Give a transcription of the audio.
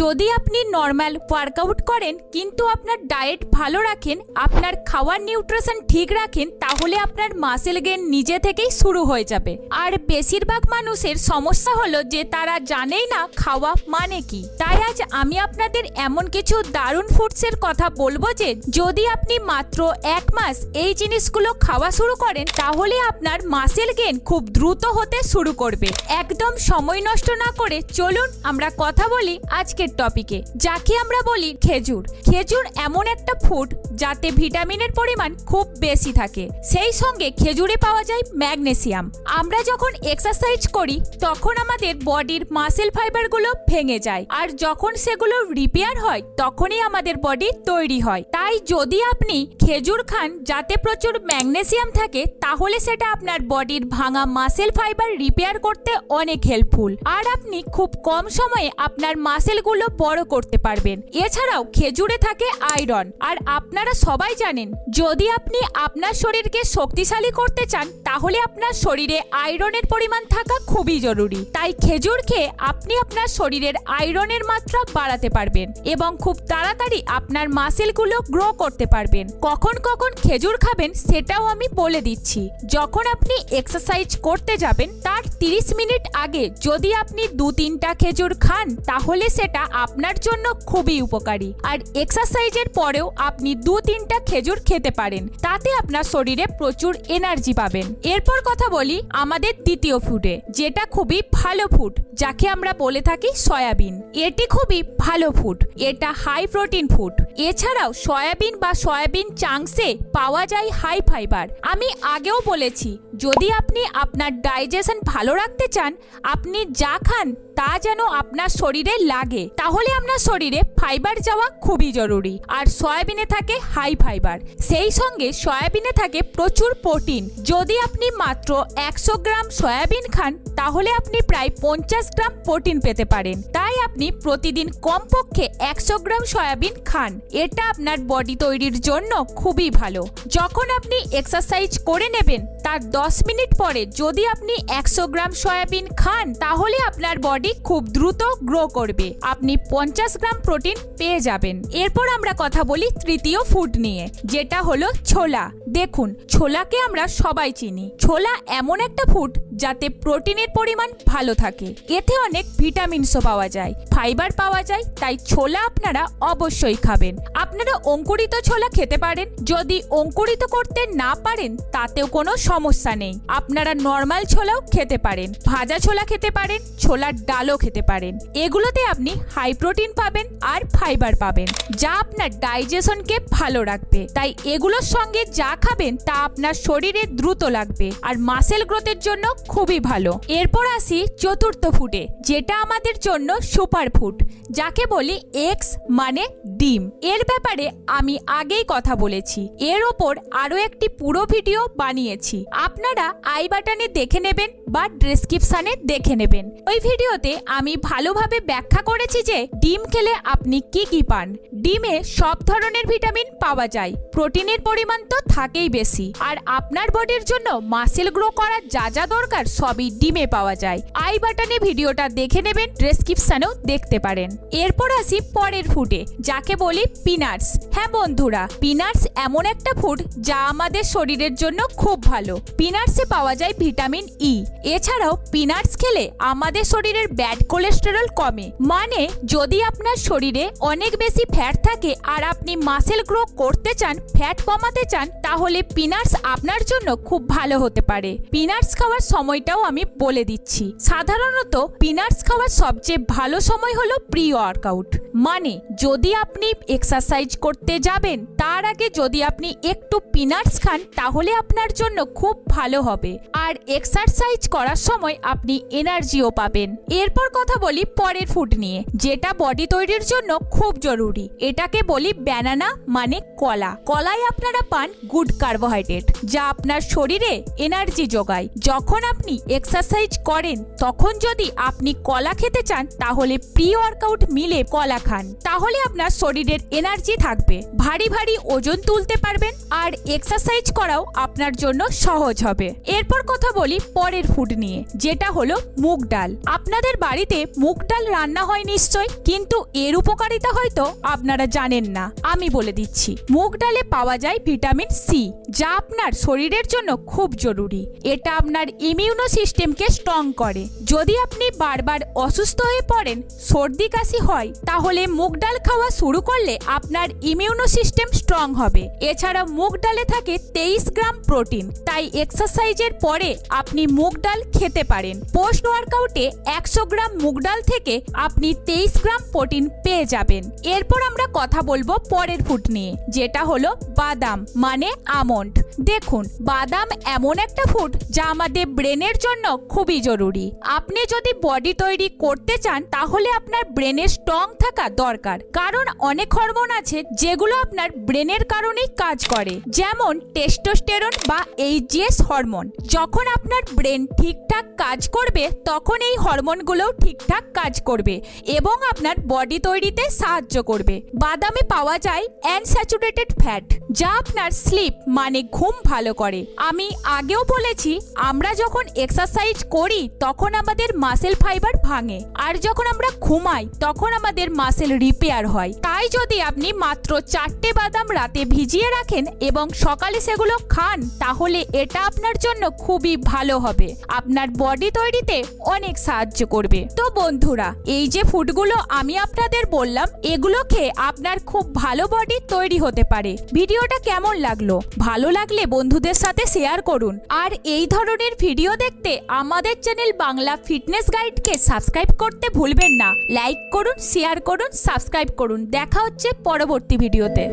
যদি আপনি normal workout করেন, কিন্তু আপনার ডায়েট ভালো রাখেন, আপনার খাওয়ার নিউট্রিশন ঠিক রাখেন, তাহলে আপনার মাসেল গেন নিজে থেকেই শুরু হয়ে যাবে। আর বেশিরভাগ মানুষের সমস্যা হলো যে তারা জানেই না খাওয়া মানে কি। তাই আজ আমি আপনাদের এমন কিছু দারুণ ফুডসের কথা বলব যে, যদি আপনি মাত্র এক মাস এই জিনিসগুলো খাওয়া শুরু করেন, তাহলে আপনার মাসেল গেন খুব দ্রুত হতে শুরু করবে। একদম সময় নষ্ট না করে চলুন আমরা কথা বলি আজকের টপিকে যাকে আমরা বলি খেজুর। খেজুর এমন একটা ফুড যাতে ভিটামিনের পরিমাণ খুব বেশি থাকে। সেই সঙ্গে খেজুরে পাওয়া যায় ম্যাগনেসিয়াম। আমরা যখন এক্সারসাইজ করি, তখন আমাদের বডির মাসেল ফাইবারগুলো ভেঙে যায়। আর যখন সেগুলো রিপেয়ার হয়, তখনই আমাদের বডি তৈরি হয়। তাই যদি আপনি খেজুর খান, যাতে প্রচুর ম্যাগনেসিয়াম থাকে, তাহলে সেটা আপনার বডির ভাঙা মাসেল ফাইবার রিপেয়ার করতে অনেক হেল্পফুল আর আপনি খুব কম সময়ে আপনার মাসেলগুলো বড় করতে পারবেন। এছাড়াও খেজুরে থাকে আয়রন আর আপনারা সবাই জানেন, যদি আপনি আপনার শরীরকে শক্তিশালী করতে চান তাহলে আপনার শরীরে আয়রনের পরিমাণ থাকা খুবই জরুরি। তাই খেজুর খেয়ে আপনি আপনার শরীরের আয়রনের মাত্রা বাড়াতে পারবেন এবং খুব তাড়াতাড়ি আপনার মাসেলগুলো গ্রো করতে পারবেন। কখন কখন খেজুর খাবেন সেটাও আমি বলে দিচ্ছি। যখন আপনি এক্সারসাইজ করতে যাবেন, তার 30 মিনিট আগে যদি আপনি দু তিনটা খেজুর খান, তাহলে সেটা আপনার জন্য খুবই উপকারী। আর এক্সারসাইজের পরেও আপনি দু তিনটা খেজুর খেতে পারেন, তাতে আপনার শরীরে প্রচুর এনার্জি পাবেন। এরপর কথা বলি আমাদের দ্বিতীয় ফুডে যেটা খুবই ভালো ফুড যাকে আমরা বলে থাকি সয়াবিন। এটি খুবই ভালো ফুড এটা হাই প্রোটিন ফুড এছাড়াও সয়াবিন বা সয়াবিন চাংসে পাওয়া যায় হাই ফাইবার আমি আগেও বলেছি, যদি আপনি আপনার ডাইজেশন ভালো রাখতে চান, আপনি যা খান তা যেন আপনার শরীরে লাগে। তাহলে আপনার শরীরে ফাইবার যাওয়া খুবই জরুরি, আর সয়াবিনে থাকে হাই ফাইবার সেই সঙ্গে সয়াবিনে থাকে প্রচুর প্রোটিন যদি আপনি মাত্র একশো গ্রাম সয়াবিন খান, তাহলে আপনি প্রায় পঞ্চাশ গ্রাম প্রোটিন পেতে পারেন। তাই আপনি প্রতিদিন কমপক্ষে একশো গ্রাম সয়াবিন খান। এটা আপনার বডি তৈরির জন্য খুবই ভালো। যখন আপনি এক্সারসাইজ করে নেবেন তার দশ মিনিট পরে যদি আপনি একশো গ্রাম সয়াবিন খান, তাহলে আপনার বডি খুব দ্রুত গ্রো করবে। আপনি পঞ্চাশ গ্রাম প্রোটিন পেয়ে যাবেন। এরপর আমরা কথা বলি তৃতীয় ফুড নিয়ে, যেটা হলো ছোলা। দেখুন, ছোলাকে আমরা সবাই চিনি। ছোলা এমন একটা ফুড যাতে প্রোটিনের পরিমাণ ভালো থাকে। এতে অনেক ভিটামিনসও পাওয়া যায়। ফাইবার পাওয়া যায়, তাই ছোলা আপনারা অবশ্যই খাবেন। আপনারা অঙ্কুরিত ছোলা খেতে পারেন। যদি অঙ্কুরিত করতে না পারেন, তাতেও কোনো সমস্যা নেই। আপনারা নর্মাল ছোলাও খেতে পারেন, ভাজা ছোলা খেতে পারেন, ছোলার ডালও খেতে পারেন। এগুলোতে আপনি হাই প্রোটিন পাবেন আর ফাইবার পাবেন, যা আপনার ডাইজেশনকে ভালো রাখবে। তাই এগুলোর সঙ্গে যা খাবেন তা আপনার শরীরে দ্রুত লাগবে আর মাসেল গ্রোথের জন্য খুবই ভালো। এরপর আসি চতুর্থ ফুডে যেটা আমাদের জন্য সুপার ফুড যাকে বলি এক্স মানে ডিম। এর ব্যাপারে আমি আগেই কথা বলেছি। এর ওপর আরও একটি পুরো ভিডিও বানিয়েছি। আপনারা আই বাটনে দেখে নেবেন বা ডেসক্রিপশনে দেখে নেবেন। ওই ভিডিওতে আমি ভালোভাবে ব্যাখ্যা করেছি যে ডিম খেলে আপনি কি কি পান। ডিমে সব ধরনের ভিটামিন পাওয়া যায়। প্রোটিনের পরিমাণ তো থাকেই বেশি। আর আপনার বডির জন্য মাসেল গ্রো করার যা যা দরকার সবই ডিমে পাওয়া যায়। আই বাটনে ভিডিওটা দেখে নেবেন ডেসক্রিপশনেও দেখতে পারেন। এরপর আসি পরের ফুডে যাকে বলি পিনাটস হ্যাঁ বন্ধুরা পিনাটস এমন একটা ফুড যা আমাদের শরীরের জন্য খুব ভালো। পিনাটসে পাওয়া যায় ভিটামিন ই এছাড়াও পিনাটস খেলে আমাদের শরীরের ব্যাড কোলেস্টেরল কমে। মানে যদি আপনার শরীরে অনেক বেশি ফ্যাট থাকে আর আপনি মাসেল গ্রো করতে চান ফ্যাট কমাতে চান, তাহলে পিনাটস আপনার জন্য খুব ভালো হতে পারে। পিনাটস খাওয়ার সময়টাও আমি বলে দিচ্ছি। সাধারণত পিনাটস খাওয়ার সবচেয়ে ভালো সময় হলো প্রি ওয়ার্কআউট মানে যদি আপনি এক্সারসাইজ করতে যাবেন, তার আগে যদি আপনি একটু পিনাটস খান, তাহলে আপনার জন্য খুব ভালো হবে। আর এক্সারসাইজ করার সময় আপনি এনার্জিও পাবেন। এরপর কথা বলি পরের ফুড নিয়ে, যেটা বডি তৈরির জন্য খুব জরুরি। এটাকে বলি ব্যানানা মানে কলা। কলায় আপনারা পান গুড কার্বোহাইড্রেট যা আপনার শরীরে এনার্জি যোগায়। যখন আপনি এক্সারসাইজ করেন, তখন যদি আপনি কলা খেতে চান, তাহলে প্রি ওয়ার্কআউট মিলে কলা খান তাহলে আপনার শরীরের এনার্জি থাকবে। ভারী ভারী ওজন তুলতে পারবেন আর এক্সারসাইজ করাও আপনার জন্য সহজ হবে। এরপর কথা বলি পরের ফুড নিয়ে, যেটা হলো মুগ ডাল। আপনাদের বাড়িতে মুগ ডাল রান্না হয় নিশ্চয়, কিন্তু এর উপকারিতা হয়তো আপনারা জানেন না। আমি বলে দিচ্ছি, মুগ ডালে পাওয়া যায় ভিটামিন সি যা আপনার শরীরের জন্য খুব জরুরি। এটা আপনার ইমিউনো সিস্টেমকে স্ট্রং করে। যদি আপনি বারবার অসুস্থ হয়ে পড়েন, সর্দি কাশি হয়, তাহলে মুগ ডাল খাওয়া শুরু করলে আপনার ইমিউনো সিস্টেম স্ট্রং হবে। এছাড়া মুগ ডালে থাকে তেইশ গ্রাম প্রোটিন তাই এক্সারসাইজের পরে আপনি মুগ ডাল খেতে পারেন। পোস্ট ওয়ার্কআউটে একশো গ্রাম মুগ ডাল থেকে আপনি তেইশ গ্রাম প্রোটিন পেয়ে যাবেন। এরপর আমরা কথা বলব পরের ফুড নিয়ে, যেটা হলো বাদাম মানে আমন্ড। দেখুন, বাদাম এমন একটা ফুড যা আমাদের ব্রেনের জন্য খুবই জরুরি। আপনি যদি বডি তৈরি করতে চান, তাহলে আপনার ব্রেনের স্ট্রং থাকা দরকার। কারণ অনেক হরমোন আছে যেগুলো আপনার ব্রেনের কারণেই কাজ করে। যেমন টেস্টোস্টেরন বা এইচজিএস হরমোন যখন আপনার ব্রেন ঠিকঠাক কাজ করবে, তখন এই হরমোনগুলোও ঠিকঠাক কাজ করবে এবং আপনার বডি তৈরিতে সাহায্য করবে। বাদামে পাওয়া যায় অ্যানস্যাচুরেটেড ফ্যাট যা আপনার স্লিপ মানে ঘুম ভালো করে। আমি আগেও বলেছি, আমরা যখন এক্সারসাইজ করি, তখন আমাদের মাসেল ফাইবার ভাঙে। আর যখন আমরা ঘুমাই, তখন আমাদের মাসেল রিপেয়ার হয়। তাই যদি আপনি মাত্র চারটে বাদাম রাতে ভিজিয়ে রাখেন এবং সকালে সেগুলো খান, তাহলে এটা আপনার জন্য খুবই ভালো হবে। আপনার বডি তৈরিতে অনেক সাহায্য করবে। তো বন্ধুরা, এই যে ফুডগুলো আমি আপনাদের বললাম, এগুলো খেয়ে আপনার খুব ভালো বডি তৈরি হতে পারে। ভিডিওটা কেমন লাগল? ভালো লাগলে বন্ধুদের সাথে শেয়ার করুন। আর এই ধরনের ভিডিও দেখতে আমাদের চ্যানেল বাংলা ফিটনেস গাইডকে সাবস্ক্রাইব করতে ভুলবেন না। লাইক করুন শেয়ার করুন সাবস্ক্রাইব করুন। দেখা হচ্ছে পরবর্তী ভিডিওতে